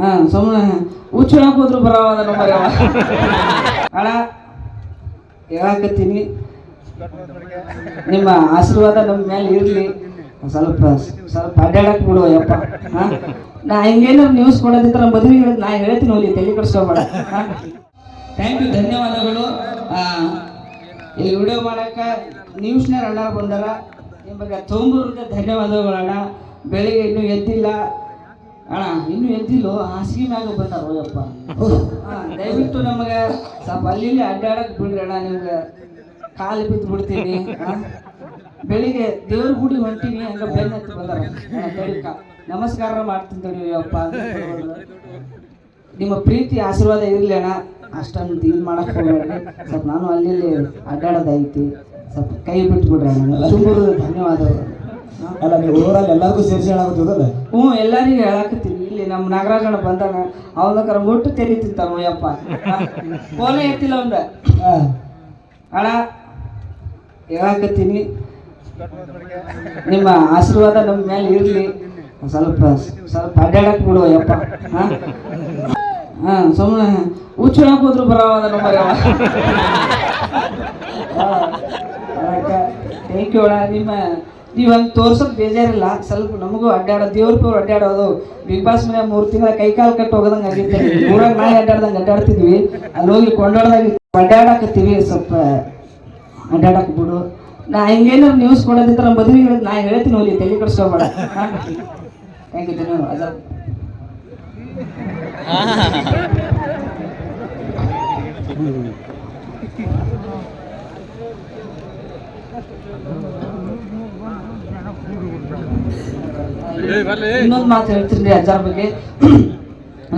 ಹಾ ಸುಮ್ಮನೆ ಹುಚ್ಚಳಕ್ ಹೋದ್ರು ಬರವಾದ ನಂಬರ್ ಅಣ್ಣ, ಹೇಳಕತ್ತೀನಿ. ನಿಮ್ಮ ಆಶೀರ್ವಾದ ನಮ್ಮ ಮೇಲೆ ಇರಲಿ. ಸ್ವಲ್ಪ ಸ್ವಲ್ಪ ಅಡ್ಡಾಡಕ್ ಬಿಡುವ ಯಪ್ಪ ಹಾ? ನಾ ಹಿಂಗೇನಾದ್ರು ನ್ಯೂಸ್ ಕೊಡೋದಿತ್ರ ಮದುವೆ ಹೇಳಿದ್ ನಾ ಹೇಳ್ತೀನಿ ಹೋಗಿ ತಲೆ ಕಟ್ಸ್ಕೊಬೇಡ ಥ್ಯಾಂಕ್ ಯು ಧನ್ಯವಾದಗಳು. ಇಲ್ಲಿ ವಿಡಿಯೋ ಮಾಡೋಕೆ ನ್ಯೂಸ್ನಾರ ಅಣ್ಣ ಬಂದಾರ. ನಿಮಗೆ ತುಂಬ ಧನ್ಯವಾದಗಳು ಅಣ್ಣ. ಬೆಳಿಗ್ಗೆ ಇನ್ನೂ ಎದ್ದಿಲ್ಲ. ಅಣ್ಣ, ಇನ್ನು ಎದ್ದಿಲ್ಲೋ ಹಾಸಿಗೆ ಮ್ಯಾಗ ಬಂದಾರ ಹೋಯಪ್ಪ. ದಯವಿಟ್ಟು ನಮಗೆ ಸ್ವಲ್ಪ ಅಲ್ಲಿ ಇಲ್ಲಿ ಅಡ್ಡಾಡಕ್ ಬಿಡ್ರಿ ಅಣ್ಣ, ನಿಮ್ಗೆ ಕಾಲು ಬಿದ್ದು ಬಿಡ್ತೀನಿ ಬೆಳಿಗ್ಗೆ ದೇವ್ರ ಗುಡಿ ಹೊಂಟೀನಿ, ಹಂಗ ಬೆನ್ನ ಹತ್ತಿ ಬಂದಾರ ನಮಸ್ಕಾರ ಮಾಡ್ತೀನಿ ತಡಿ ಅಪ್ಪ ನಿಮ್ಮ ಪ್ರೀತಿ ಆಶೀರ್ವಾದ ಇರಲಿ ಅಣ್ಣ. ಅಷ್ಟೊಂದು ಇದು ಮಾಡಕ್ ಹೋಗ್ಬೇಡ್ರಿ. ಸ್ವಲ್ಪ ನಾನು ಅಲ್ಲಿ ಅಡ್ಡಾಡೋದೈತಿ ಸ್ವಲ್ಪ ಕೈ ಬಿಟ್ಬಿಡ್ರಿ ಅಣ್ಣ. ತುಂಬ ಧನ್ಯವಾದಗಳು? ಅಲ್ಲ ನೀವು ಊರಲ್ಲಿ ಎಲ್ಲರಿಗೂ ಸೇರಿಸಿ ಹೇಳಾಕತ್ತಿದ್ದಲ್ಲ ಹ್ಞೂ ಎಲ್ಲರಿಗೂ ಹೇಳಾಕತ್ತೀನಿ. ಇಲ್ಲಿ ನಮ್ಮ ನಾಗರಾಜಣ್ಣ ಬಂದಾಗ ಅವನಕರ ಮುಟ್ಟು ತೆರಿ ತಿಂತಾನ ಯಪ್ಪ ಫೋನೇ ಎತ್ತಿಲ್ಲ ಅವಂದ ಅಣ್ಣ ಹೇಳಾಕತ್ತೀನಿ. ನಿಮ್ಮ ಆಶೀರ್ವಾದ ನಮ್ಮ ಮೇಲೆ ಇರಲಿ. ಸ್ವಲ್ಪ ಸ್ವಲ್ಪ ಅಡ್ಡಾಡಕ್ ಬಿಡುವ ಯಪ್ಪ ಹಾ? ಹಾ ಸುಮ್ಮನೆ ಹುಚ್ಚಳಕ್ ಹೋದ್ರು ಬರವಾದ ನಮ್ಮ ಥ್ಯಾಂಕ್ ಯು ಅಣ್ಣ. ನಿಮ್ಮ ನೀವು ತೋರ್ಸೋದು ಬೇಜಾರಿಲ್ಲ. ಸ್ವಲ್ಪ ನಮಗೂ ಅಡ್ಡಾಡೋ ದೇವ್ರ ಪೇವ್ರು ಅಡ್ಡಾಡೋದು. ಬಿಗ್ ಬಾಸ್ ಮನೆ ಮೂರು ತಿಂಗಳ ಕೈ ಕಾಲು ಕಟ್ಟು ಹೋಗೋದಂಗೆ ಆಗಿತ್ತು. ಊರಾಗ ನಾಯಿ ಅಡ್ಡಾಡ್ದಂಗ ಅಡ್ಡಾಡ್ತಿದ್ವಿ. ಅಲ್ಲಿ ಹೋಗಿ ಕೊಂಡಾಡ್ದಾಗ ಅಡ್ಡಾಡಕತ್ತೀವಿ. ಸ್ವಲ್ಪ ಅಡ್ಡಾಡಕ್ ಬಿಡು. ನಾ ಹಿಂಗೇನ ನ್ಯೂಸ್ ಕೊಡೋದಿತ್ರ ಮದುವೆ ಹೇಳಿದ್ ನಾ ಹೇಳ್ತೀನಿ ಹೋಗಿ ತಲೆ ಕಟ್ಸ್ಕೊಬೇಡ ಥ್ಯಾಂಕ್ ಯು ಇನ್ನೊಂದು ಮಾತು ಹೇಳ್ತೀನಿ ಅಜ್ಜಾರ ಬಗ್ಗೆ.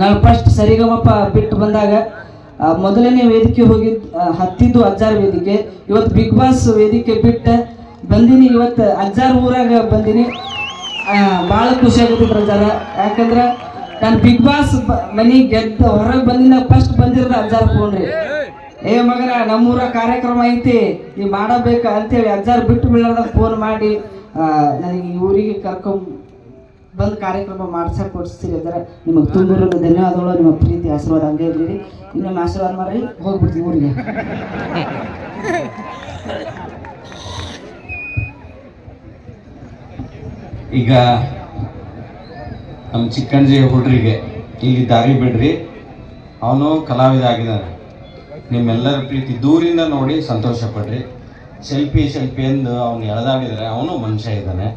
ನಾವು ಫಸ್ಟ್ ಸರಿಗಮಪ್ಪ ಬಿಟ್ಟು ಬಂದಾಗ ಮೊದಲನೇ ವೇದಿಕೆ ಹೋಗಿ ಹತ್ತಿದ್ದು ಅಜ್ಜಾರ ವೇದಿಕೆ. ಇವತ್ತು ಬಿಗ್ ಬಾಸ್ ವೇದಿಕೆ ಬಿಟ್ಟ ಬಂದಿನಿ. ಇವತ್ತು ಅಜ್ಜಾರ ಊರಾಗ ಬಂದಿನಿ. ಭಾಳ ಖುಷಿ ಆಗುತ್ತಿದ್ರು ಅಜ್ಜಾರ. ಯಾಕಂದ್ರೆ ನಾನು ಬಿಗ್ ಬಾಸ್ ಮನಿ ಗೆದ್ದು ಹೊರಗೆ ಬಂದಿನ ಫಸ್ಟ್ ಬಂದಿರೋದು ಅಜ್ಜಾರ ಫೋನ್ ರೀ ಏ ಮಗನ, ನಮ್ಮೂರ ಕಾರ್ಯಕ್ರಮ ಐತಿ, ನೀ ಮಾಡಬೇಕ ಅಂತೇಳಿ ಅಜ್ಜಾರ್ ಬಿಟ್ಟು ಬೀಳಾರ್ದಾಗ ಫೋನ್ ಮಾಡಿ ನನಗೆ ಊರಿಗೆ ಕರ್ಕೊಂಡ್ ಬಂದು ಕಾರ್ಯಕ್ರಮ ಮಾಡ್ಸಕ್ ಕೊಡಿಸ್ತೀರಿ ಅಂದ್ರೆ ನಿಮಗೆ ತುಂಬಿರೋ ಧನ್ಯವಾದಗಳು, ನಿಮ್ಮ ಪ್ರೀತಿ, ಆಶೀರ್ವಾದ ಹಂಗೆ ಇರಲಿ. ಇನ್ನೊಮ್ಮೆ ಆಶೀರ್ವಾದ ಮಾಡಿ ಹೋಗ್ಬಿಡ್ತೀವಿ ಊರಿಗೆ. ಈಗ ನಮ್ಮ ಚಿಕ್ಕಂಜಿ ಹುಡ್ರಿಗೆ ಇಲ್ಲಿ ದಾರಿ ಬಿಡ್ರಿ. ಅವನು ಕಲಾವಿದ ಆಗಿದ್ದಾನೆ ನಿಮ್ಮೆಲ್ಲರ ಪ್ರೀತಿ ದೂರಿಂದ ನೋಡಿ ಸಂತೋಷ ಪಡ್ರಿ. ಸೆಲ್ಫಿ ಸೆಲ್ಫಿ ಎಂದು ಅವನು ಎಳೆದಾಡಿದರೆ ಅವನು ಮನುಷ್ಯ ಇದ್ದಾನೆ.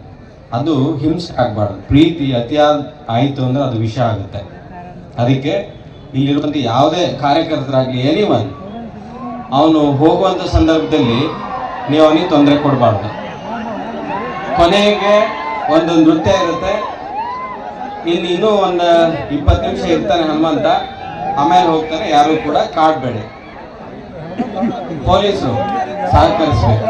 ಅದು ಹಿಂಸೆ ಆಗಬಾರ್ದು. ಪ್ರೀತಿ ಅತಿಯಾದ ಆಯಿತು ಅಂದರೆ ಅದು ವಿಷ ಆಗುತ್ತೆ. ಅದಕ್ಕೆ ಇಲ್ಲಿರುವಂಥ ಯಾವುದೇ ಕಾರ್ಯಕರ್ತರಾಗಲಿ ಒನ್ ಅವನು ಹೋಗುವಂಥ ಸಂದರ್ಭದಲ್ಲಿ ನೀವು ಅವನಿಗೆ ತೊಂದರೆ ಕೊಡಬಾರ್ದು. ಕೊನೆಗೆ ಒಂದು ನೃತ್ಯ ಇರುತ್ತೆ. ಇಲ್ಲಿ ಇನ್ನೂ ಒಂದು ಇಪ್ಪತ್ತು ನಿಮಿಷ ಇರ್ತಾನೆ ಹನುಮಂತ. ಆಮೇಲೆ ಹೋಗ್ತಾನೆ, ಯಾರು ಕೂಡ ಕಾಡ್ಬೇಡಿ. ಪೊಲೀಸು ಸಹಕರಿಸಬೇಕು.